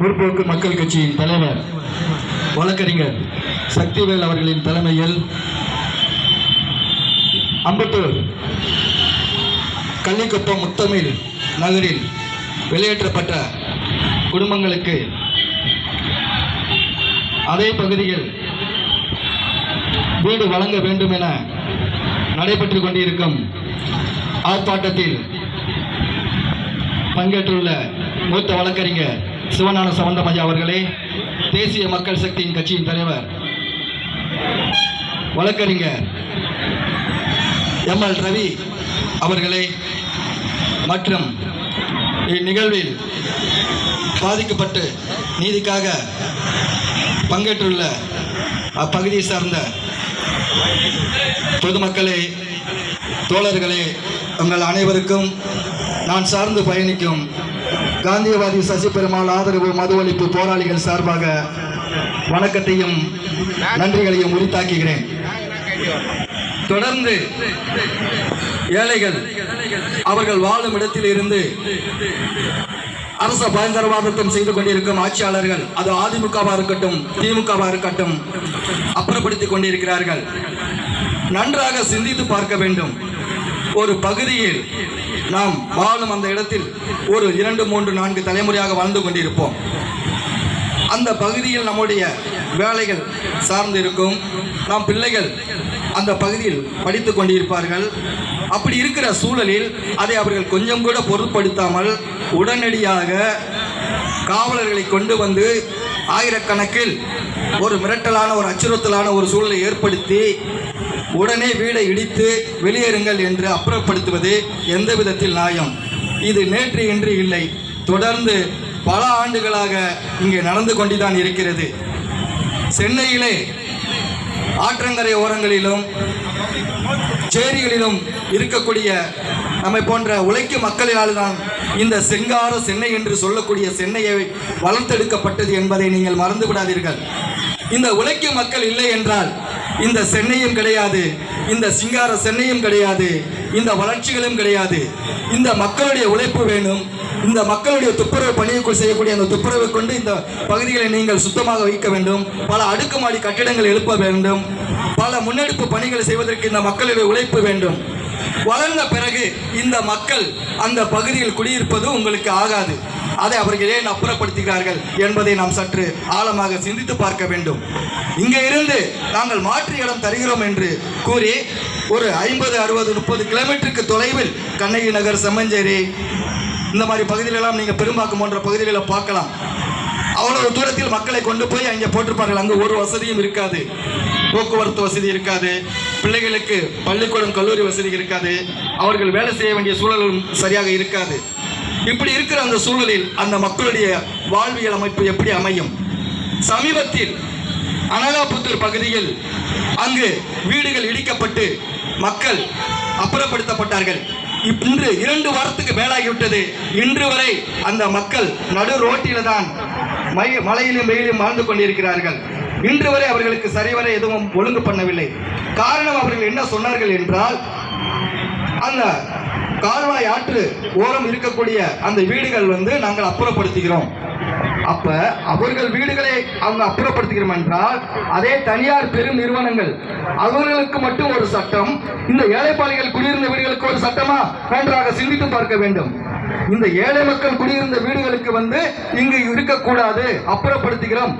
முற்போக்கு மக்கள் கட்சியின் தலைவர் வழக்கறிஞர் சக்திவேல் அவர்களின் தலைமையில் அம்பத்தூர் கள்ளிக்குப்பம் முத்தமிழ் நகரில் வெளியேற்றப்பட்ட குடும்பங்களுக்கு அதே பகுதியில் வீடு வழங்க வேண்டும் என நடைபெற்றுக் கொண்டிருக்கும் ஆர்ப்பாட்டத்தில் பங்கேற்றுள்ள மூத்த வழக்கறிஞர் சிவஞான சம்பந்தமையா அவர்களே தேசிய மக்கள் சக்தியின் கட்சியின் தலைவர். வழக்கறிஞர் எம்எல் ரவி அவர்களே மற்றும் இந்நிகழ்வில் பாதிக்கப்பட்டு நீதிக்காக பங்கேற்றுள்ள அப்பகுதியை சார்ந்த பொதுமக்களே தோழர்களே உங்கள் அனைவருக்கும் நான் சார்ந்து பயணிக்கும் காந்தியவாதி சசி பெருமாள் ஆதரவு மது ஒழிப்பு போராளிகள் சார்பாக வணக்கத்தையும் நன்றிகளையும் உரித்தாக்குகிறேன். தொடர்ந்து ஏழைகள் அவர்கள் வாழும் இடத்தில் இருந்து அரச பயங்கரவாதத்தம் செய்து கொண்டிருக்கும் ஆட்சியாளர்கள் அது அதிமுகவா இருக்கட்டும் திமுகவா இருக்கட்டும் அப்புறப்படுத்திக் கொண்டிருக்கிறார்கள். நன்றாக சிந்தித்து பார்க்க வேண்டும். ஒரு பகுதியில் நாம் வாழும் அந்த இடத்தில் ஒரு இரண்டு மூன்று நான்கு தலைமுறையாக வாழ்ந்து கொண்டிருப்போம். அந்த பகுதியில் நம்முடைய வேலைகள் சார்ந்து இருக்கும். நம் பிள்ளைகள் அந்த பகுதியில் படித்து கொண்டிருப்பார்கள். அப்படி இருக்கிற சூழலில் அதை அவர்கள் கொஞ்சம் கூட பொருட்படுத்தாமல் உடனடியாக காவலர்களை கொண்டு வந்து ஆயிரக்கணக்கில் ஒரு மிரட்டலான ஒரு அச்சுறுத்தலான ஒரு சூழலை ஏற்படுத்தி உடனே வீடை இடித்து வெளியேறுங்கள் என்று அப்புறப்படுத்துவது எந்த விதத்தில் நியாயம்? இது நேற்று இன்று இல்லை. தொடர்ந்து பல ஆண்டுகளாக இங்கே நடந்து கொண்டுதான் இருக்கிறது. சென்னையிலே ஆற்றங்கரை ஓரங்களிலும் சேரிகளிலும் இருக்கக்கூடிய நம்மை போன்ற உழைக்கும் மக்களால் தான் இந்த செங்கார சென்னை என்று சொல்லக்கூடிய சென்னையை வளர்த்தெடுக்கப்பட்டது என்பதை நீங்கள் மறந்து விடாதீர்கள் இந்த உழைக்கும் மக்கள் இல்லை என்றால் இந்த சென்னையும் கிடையாது இந்த சிங்கார சென்னையும் கிடையாது இந்த வளர்ச்சிகளும் கிடையாது. இந்த மக்களுடைய உழைப்பு வேணும். இந்த மக்களுடைய துப்புரவு பணியை செய்யக்கூடிய அந்த துப்புரவை கொண்டு இந்த பகுதிகளை நீங்கள் சுத்தமாக வைக்க வேண்டும். பல அடுக்குமாடி கட்டிடங்கள் எழுப்ப வேண்டும். பல முன்னெடுப்பு பணிகளை செய்வதற்கு இந்த மக்களுடைய உழைப்பு வேண்டும். வளர்ந்த பிறகு இந்த மக்கள் அந்த பகுதியில் குடியிருப்பது உங்களுக்கு ஆகாது. அதை அவர்கள் ஏன் அப்புறப்படுத்துகிறார்கள் என்பதை நாம் சற்று ஆழமாக சிந்தித்து பார்க்க வேண்டும். இங்கே இருந்து நாங்கள் மாற்று இடம் தருகிறோம் என்று கூறி ஒரு ஐம்பது அறுபது முப்பது கிலோமீட்டருக்கு தொலைவில் கண்ணகி நகர் செம்மஞ்சேரி இந்த மாதிரி பகுதிகளெல்லாம் நீங்கள் பெரும்பாக்கம் போன்ற பகுதிகளை பார்க்கலாம். அவ்வளவு தூரத்தில் மக்களை கொண்டு போய் அங்கே போட்டிருப்பார்கள். அங்கு ஒரு வசதியும் இருக்காது. போக்குவரத்து வசதி இருக்காது. பிள்ளைகளுக்கு பள்ளிக்கூடம் கல்லூரி வசதி இருக்காது. அவர்கள் வேலை செய்ய வேண்டிய சூழலும் சரியாக இருக்காது. இப்படி இருக்கிற அந்த சூழலில் அந்த மக்களுடைய வாழ்வியல் அமைப்பு எப்படி அமையும்? சமீபத்தில் அனகாபுத்தூர் பகுதியில் அங்கு வீடுகள் இடிக்கப்பட்டு மக்கள் அப்புறப்படுத்தப்பட்டார்கள். இன்று இரண்டு வாரத்துக்கு மேலாகிவிட்டது. இன்று வரை அந்த மக்கள் நடு ரோட்டில தான் மை மழையிலும் வெயிலும் வாழ்ந்து கொண்டிருக்கிறார்கள். இன்று வரை அவர்களுக்கு சரிவர எதுவும் ஒழுங்கு பண்ணவில்லை. காரணம் அவர்கள் என்ன சொன்னார்கள் என்றால் அந்த கால்வாய் ஆற்று ஓரம் இருக்கக்கூடிய அந்த வீடுகள் வந்து நாங்கள் அப்புறப்படுத்துகிறோம். அப்ப அவர்கள் வீடுகளை அவங்க அப்புறப்படுத்துகிறோம் என்றால் அதே தனியார் பெரும் நிறுவனங்கள் அவர்களுக்கு மட்டும் ஒரு சட்டம் இந்த ஏழைப்பாளிகள் குடியிருந்த வீடுகளுக்கு ஒரு சட்டமா? நன்றாக சிந்தித்து பார்க்க வேண்டும். இந்த ஏழை மக்கள் குடியிருந்த வீடுகளுக்கு வந்து இங்கு இருக்கக்கூடாது அப்புறப்படுத்துகிறோம்.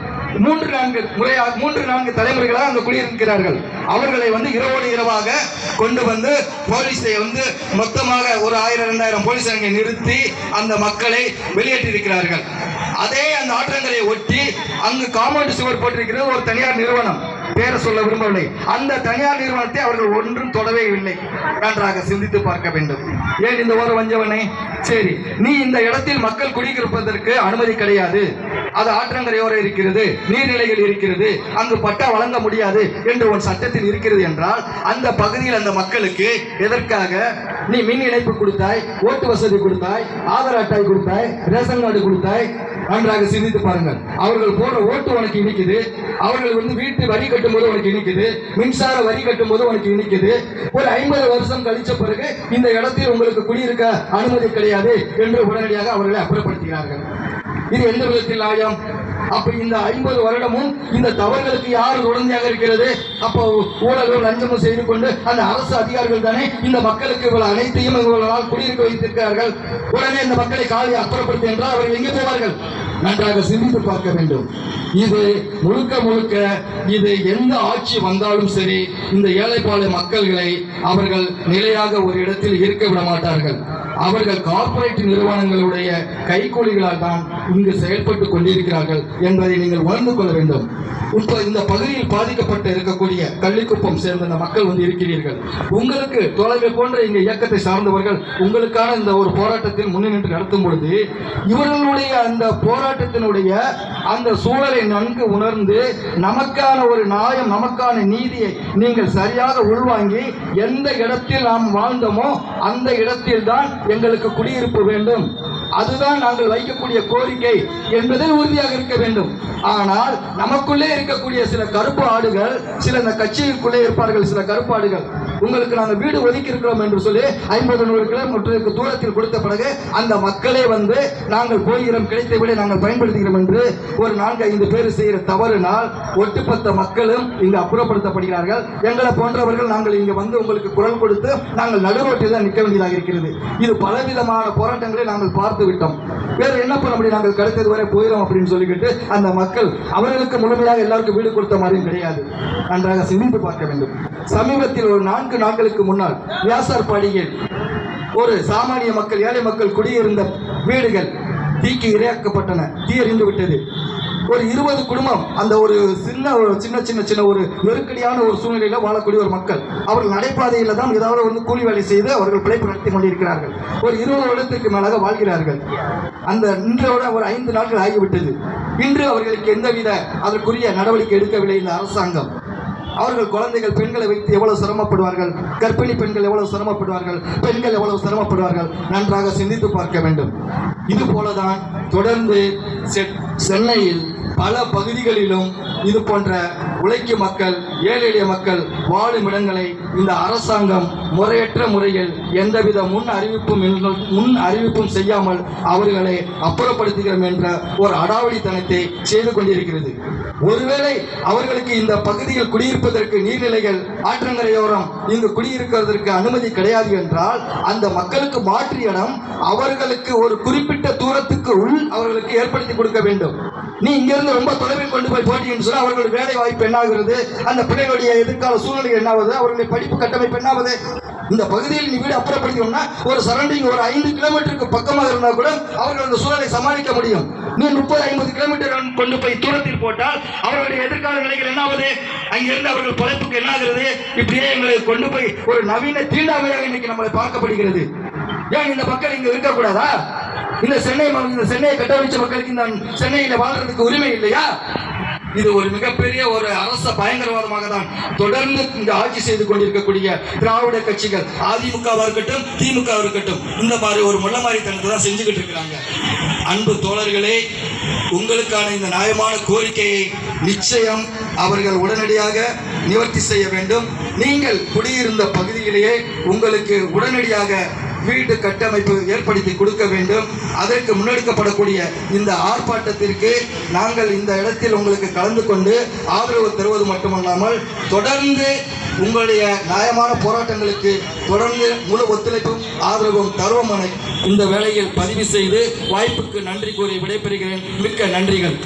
மூன்று நான்கு முறையாக மூன்று நான்கு தலைமுறைகளாக அங்கு குடியிருக்கிறார்கள். அவர்களை வந்து இரவோடு இரவாக கொண்டு வந்து போலீஸை வந்து மொத்தமாக ஒரு ஆயிரம் ரெண்டாயிரம் போலீஸ் அங்கே நிறுத்தி அந்த மக்களை வெளியேற்றியிருக்கிறார்கள். அதே அந்த ஆற்றங்களை ஒட்டி அங்கு காம்பவுண்ட் சுவர் போட்டிருக்கிறது ஒரு தனியார் நிறுவனம். பேரை சொல்ல விரும்பவில்லை. அந்த தனியார் நிறுவனத்தை அவர்கள் ஒன்றும் தொடவே இல்லை. நன்றாக சிந்தித்து பார்க்க வேண்டும். ஏன் இந்த ஒரு வஞ்சவனை சரி நீ இந்த இடத்தில் மக்கள் குடியிருப்பதற்கு அனுமதி கிடையாது. அது ஆற்றங்கரையோரம் இருக்கிறது நீர்நிலைகள் இருக்கிறது அங்கு பட்டா வழங்க முடியாது என்று ஒரு சட்டத்தில் இருக்கிறது என்றால் அந்த பகுதியில் அந்த மக்களுக்கு எதற்காக நீ மின் இணைப்பு கொடுத்தாய் ஓட்டு வசதி கொடுத்தாய் ஆதார் அட்டை கொடுத்தாய் ரேஷன் கார்டு கொடுத்தாய் நன்றாக சிந்தித்து பாருங்கள். அவர்கள் போடுற ஓட்டு உனக்கு இனிக்குது அவர்கள் வந்து வீட்டு வரி கட்டும் போது உனக்கு இனிக்குது மின்சார வரி கட்டும் போது உனக்கு இனிக்குது. ஒரு ஐம்பது வருஷம் கழிச்ச பிறகு இந்த இடத்தில் உங்களுக்கு குடியிருக்க அனுமதி கிடையாது என்று உடனடியாக அவர்களை அப்புறப்படுத்துகிறார்கள். இது எந்த விதத்தில் நியாயம் அப்ப இந்த ஐம்பது வருடமும் இந்த தவறுகளுக்கு யார் உடந்தையாக இருக்கிறது? அப்போ ஊழலும் லஞ்சமும் செய்து கொண்டு அந்த அரசு அதிகாரிகள் தானே இந்த மக்களுக்கு இவ்வளவு அனைத்தையும் இவர்களால் குடியிருக்க வைத்திருக்கிறார்கள். உடனே இந்த மக்களை காலி அப்புறப்படுத்தி என்றால் அவர்கள் எங்கே போவார்கள்? நன்றாக சிந்தித்து பார்க்க வேண்டும். இது முழுக்க முழுக்க இது எந்த ஆட்சி வந்தாலும் சரி இந்த ஏழைப்பாளைய மக்கள்களை அவர்கள் நிலையாக ஒரு இடத்தில் இருக்க விட மாட்டார்கள். அவர்கள் கார்ப்பரேட் நிறுவனங்களுடைய கைக்கூலிகளால் தான் இங்கு செயல்பட்டு கொண்டிருக்கிறார்கள் என்பதை நீங்கள் உணர்ந்து கொள்ள வேண்டும். இப்போ இந்த பகுதியில் பாதிக்கப்பட்டு இருக்கக்கூடிய கள்ளிக்குப்பம் சேர்ந்த இந்த மக்கள் வந்து இருக்கிறீர்கள். உங்களுக்கு தோழர்கள் போன்ற இந்த இயக்கத்தை சார்ந்தவர்கள் உங்களுக்கான இந்த ஒரு போராட்டத்தில் முன்னின்று நடத்தும் பொழுது இவர்களுடைய அந்த போராட்டத்தினுடைய அந்த சூழலை நன்கு உணர்ந்து நமக்கான ஒரு நியாயம் நமக்கான நீதியை நீங்கள் சரியாக உள்வாங்கி எந்த இடத்தில் நாம் வாழ்ந்தோமோ அந்த இடத்தில் தான் எங்களுக்கு குடியிருப்பு வேண்டும். அதுதான் நாங்கள் வைக்கக்கூடிய கோரிக்கை என்பதில் உறுதியாக இருக்க வேண்டும். ஆனால் நமக்குள்ளே இருக்கக்கூடிய சில கருப்பு ஆடுகள் சில இந்த கட்சிக்குள்ளே இருப்பார்கள் சில கருப்பு ஆடுகள். உங்களுக்கு நாங்கள் வீடு ஒதுக்கி இருக்கிறோம் என்று சொல்லி ஐம்பது நூறு கிலோமீட்டருக்கு தூரத்தில் கொடுத்த பிறகு அந்த மக்களே வந்து நாங்கள் போகிறோம் கிடைத்த விட நாங்கள் பயன்படுத்துகிறோம் என்று ஒரு நான்கு ஐந்து பேர் செய்கிற தவறுனால் ஒட்டுமொத்த மக்களும் இங்கு அப்புறப்படுத்தப்படுகிறார்கள். எங்களை போன்றவர்கள் நாங்கள் இங்கு வந்து உங்களுக்கு குரல் கொடுத்து நாங்கள் நடுரோட்டில் தான் நிற்க வேண்டியதாக இருக்கிறது. இது பலவிதமான போராட்டங்களை நாங்கள் பார்த்து விட்டோம் வேறு என்ன பண்ண முடியும்? நாங்கள் கிடைத்தது வரை போயிடும் அப்படின்னு சொல்லிக்கிட்டு அந்த மக்கள் அவர்களுக்கு முழுமையாக எல்லாருக்கும் வீடு கொடுத்த மாதிரியும் கிடையாது. நன்றாக சிந்தித்து பார்க்க வேண்டும். சமீபத்தில் ஒரு நான்கு நாட்களுக்கு முன்னால் வியாசார் பாடியில் ஒரு சாமானிய மக்கள் ஏழை மக்கள் குடியிருந்த வீடுகள் தீக்கு இரையாக்கப்பட்டன. தீ எறிந்து விட்டது ஒரு இருபது குடும்பம் அந்த ஒரு சின்ன ஒரு சின்ன சின்ன சின்ன ஒரு நெருக்கடியான ஒரு சூழ்நிலையில் வாழக்கூடிய ஒரு மக்கள் அவர்கள் நடைபாதையில் தான் ஏதாவது வந்து கூலி வேலை செய்து அவர்கள் பிழைப்பு நடத்தி கொண்டிருக்கிறார்கள். ஒரு இருபது வருடத்திற்கு மேலாக வாழ்கிறார்கள். அந்த இன்றோட ஒரு ஐந்து நாட்கள் ஆகிவிட்டது. இன்று அவர்களுக்கு எந்தவித அதற்குரிய நடவடிக்கை எடுக்கவில்லை இந்த அரசாங்கம். அவர்கள் குழந்தைகள் பெண்களை வைத்து எவ்வளவு சிரமப்படுவார்கள்? கர்ப்பிணி பெண்கள் எவ்வளவு சிரமப்படுவார்கள்? பெண்கள் எவ்வளவு சிரமப்படுவார்கள்? நன்றாக சிந்தித்து பார்க்க வேண்டும். இது போலதான் தொடர்ந்து செ- சென்னையில் பல பகுதிகளிலும் இது போன்ற உழைக்கும் மக்கள் ஏழை எளிய மக்கள் வாழும் இடங்களை இந்த அரசாங்கம் முறையற்ற முறையில் எந்தவித முன் அறிவிப்பும் முன் அறிவிப்பும் செய்யாமல் அவர்களை அப்புறப்படுத்துகிறோம் என்ற ஒரு அடாவடித்தனத்தை செய்து கொண்டிருக்கிறது. ஒருவேளை அவர்களுக்கு இந்த பகுதியில் குடியிருப்பதற்கு நீர்நிலைகள் ஆற்றங்கரையோரம் இங்கு குடியிருக்கிறதற்கு அனுமதி கிடையாது என்றால் அந்த மக்களுக்கு மாற்று இடம் அவர்களுக்கு ஒரு குறிப்பிட்ட தூரத்துக்கு உள் அவர்களுக்கு ஏற்படுத்தி கொடுக்க வேண்டும். நீ இங்கிருந்து ரொம்ப தொலைவில் கொண்டு போய் போட்டீங்கன்னு சொன்னால் அவர்களுடைய வேலை வாய்ப்பு என்னாகிறது? அந்த பிள்ளைகளுடைய எதிர்கால சூழ்நிலை என்னாவது? அவர்களுடைய படிப்பு கட்டமைப்பு என்னாவது? இந்த பகுதியில் நீ வீடு அப்புறப்படுத்தணும்னா ஒரு சரௌண்டிங் ஒரு ஐந்து கிலோமீட்டருக்கு பக்கமாக இருந்தால் கூட அவர்கள் அந்த சூழலை சமாளிக்க முடியும். நீ முப்பது ஐம்பது கிலோமீட்டர் கொண்டு போய் தூரத்தில் போட்டால் அவர்களுடைய எதிர்கால நிலைகள் என்னாவது? அங்கிருந்து அவர்கள் பழைப்புக்கு என்னாகிறது? இப்படியே எங்களை கொண்டு போய் ஒரு நவீன தீண்டாமையாக இன்னைக்கு நம்மளை பார்க்கப்படுகிறது. ஏன் இந்த மக்கள் இங்க இருக்கக்கூடாதா? இந்த சென்னை இந்த சென்னையை கட்டமைச்ச மக்களுக்கு இந்த சென்னையில வாழ்றதுக்கு உரிமை இல்லையா? இது ஒரு மிகப்பெரிய ஒரு அரச பயங்கரவாதமாக தான் தொடர்ந்து இந்த ஆட்சி செய்து கொண்டிருக்கக்கூடிய திராவிட கட்சிகள் அதிமுகவா இருக்கட்டும் திமுக இருக்கட்டும் இந்த மாதிரி ஒரு முள்ள மாதிரி தனத்தை தான் செஞ்சுக்கிட்டு இருக்கிறாங்க. அன்பு தோழர்களே உங்களுக்கான இந்த நியாயமான கோரிக்கையை நிச்சயம் அவர்கள் உடனடியாக நிவர்த்தி செய்ய வேண்டும். நீங்கள் குடியிருந்த பகுதியிலேயே உங்களுக்கு உடனடியாக வீட்டு கட்டமைப்பு ஏற்படுத்தி கொடுக்க வேண்டும். அதற்கு முன்னெடுக்கப்படக்கூடிய இந்த ஆர்ப்பாட்டத்திற்கு நாங்கள் இந்த இடத்தில் உங்களுக்கு கலந்து கொண்டு ஆதரவு தருவது மட்டுமல்லாமல் தொடர்ந்து உங்களுடைய நியாயமான போராட்டங்களுக்கு தொடர்ந்து முழு ஒத்துழைப்பும் ஆதரவும் தருவோம் என இந்த வேளையில் பதிவு செய்து வாய்ப்புக்கு நன்றி கூறி விடைபெறுகிறேன். மிக்க நன்றிகள்.